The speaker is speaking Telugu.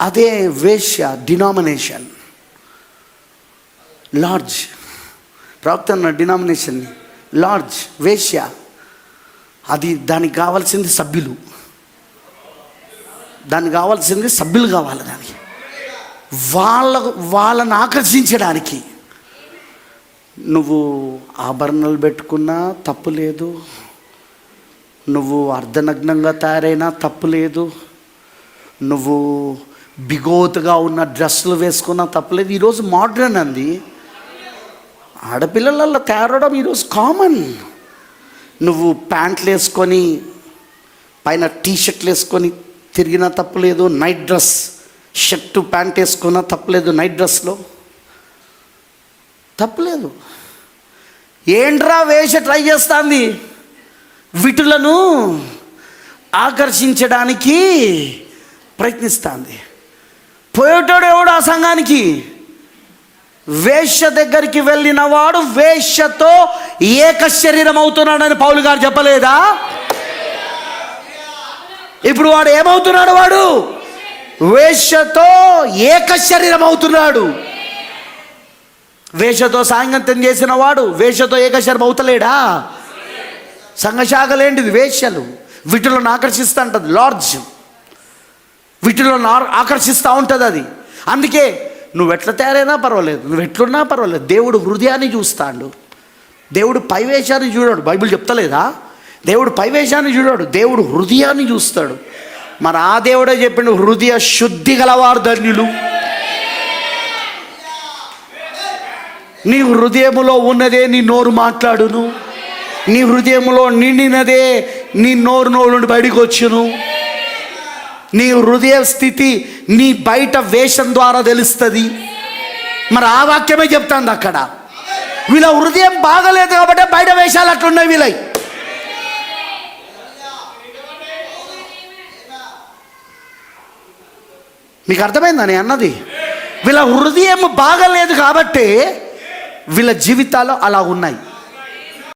అదే వేశ్య డినామినేషన్. లార్జ్ ప్రవక్త అన్న డినామినేషన్. లార్జ్ వేశ్య. అది దానికి కావాల్సింది సభ్యులు. దానికి కావాల్సింది సభ్యులు కావాలి దానికి. వాళ్ళ వాళ్ళని ఆకర్షించడానికి. నువ్వు ఆభరణాలు పెట్టుకున్నా తప్పు లేదు. నువ్వు అర్ధనగ్నంగా తయారైనా తప్పు లేదు. నువ్వు బిగోతుగా ఉన్న డ్రెస్సులు వేసుకున్నా తప్పలేదు. ఈరోజు మోడ్రన్ అంది. ఆడపిల్లలలో తయారవడం ఈరోజు కామన్. నువ్వు ప్యాంట్లు వేసుకొని పైన టీ షర్ట్లు వేసుకొని తిరిగినా తప్పలేదు. నైట్ డ్రెస్ షర్టు ప్యాంట్ వేసుకున్నా తప్పలేదు నైట్ డ్రెస్లో తప్పలేదు. ఏంట్రా వేష ట్రై చేస్తాంది? విటులను ఆకర్షించడానికి ప్రయత్నిస్తుంది. పోయేటోడు ఎవడు ఆ సంఘానికి? వేష్య దగ్గరికి వెళ్ళిన వాడు వేష్యతో ఏక శరీరం అవుతున్నాడని పౌలు గారు చెప్పలేదా? ఇప్పుడు వాడు ఏమవుతున్నాడు వాడు? వేష్యతో ఏక శరీరం అవుతున్నాడు వేషతో సాంగత్యం చేసిన వాడు వేషతో ఏకశరం అవుతలేడా? సంఘశాఖలేంటిది వేష్యలు వీటిలో ఆకర్షిస్తూ ఉంటుంది లార్జ్ వీటిలో ఆకర్షిస్తూ ఉంటుంది అది. అందుకే నువ్వు ఎట్లా తయారైనా పర్వాలేదు నువ్వు ఎట్లున్నా పర్వాలేదు. దేవుడు హృదయాన్ని చూస్తాడు. దేవుడు పైవేశాన్ని చూడాడు. బైబిల్ చెప్తలేదా? దేవుడు పైవేశాన్ని చూడాడు. దేవుడు హృదయాన్ని చూస్తాడు. మరి ఆ దేవుడే చెప్పిండు హృదయ శుద్ధి గలవారు ధన్యులు. నీ హృదయములో ఉన్నదే నీ నోరు మాట్లాడును. నీ హృదయములో నిండినదే నీ నోరు నోరు నుండి బయటకు వచ్చును. నీ హృదయ స్థితి నీ బయట వేషం ద్వారా తెలుస్తుంది. మరి ఆ వాక్యమే చెప్తాంది అక్కడ. వీళ్ళ హృదయం బాగలేదు కాబట్టి బయట వేషాలు అట్లున్నాయి వీళ్ళై మీకు అర్థమైందా నేను అన్నది? వీళ్ళ హృదయం బాగలేదు కాబట్టి వీళ్ళ జీవితాలు అలా ఉన్నాయి.